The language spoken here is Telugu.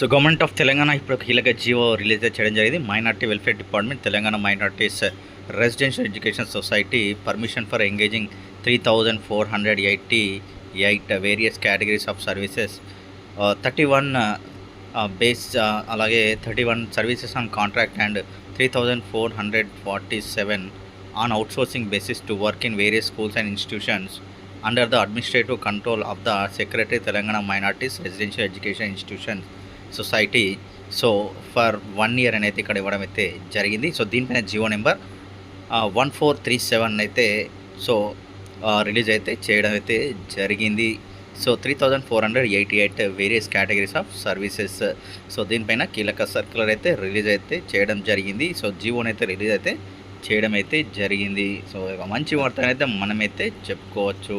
సో గవర్నమెంట్ ఆఫ్ తెలంగాణ ఇప్పుడు కీలక జీవో రిలీజ్ చేయడం జరిగింది. Minority welfare department Telangana minorities residential education society permission for engaging three thousand four hundred eighty eight various categories of services thirty one base అలాగే thirty one services on contract and three thousand four hundred forty seven on outsourcing basis to work in various schools and institutions under the administrative control of the secretary Telangana minorities residential education institution society. So for one year అనేది ఇక్కడ ఇవ్వడం అయితే జరిగింది. సో దీనిపైన GO number one four three seven అయితే సో రిలీజ్ అయితే చేయడం అయితే జరిగింది. So three thousand four hundred eighty eight various categories of services. So దీనిపైన కీలక సర్క్యులర్ అయితే రిలీజ్ అయితే చేయడం జరిగింది. సో జియోని అయితే రిలీజ్ అయితే చేయడం అయితే జరిగింది. సో మంచి వార్త అయితే మనమైతే చెప్పుకోవచ్చు.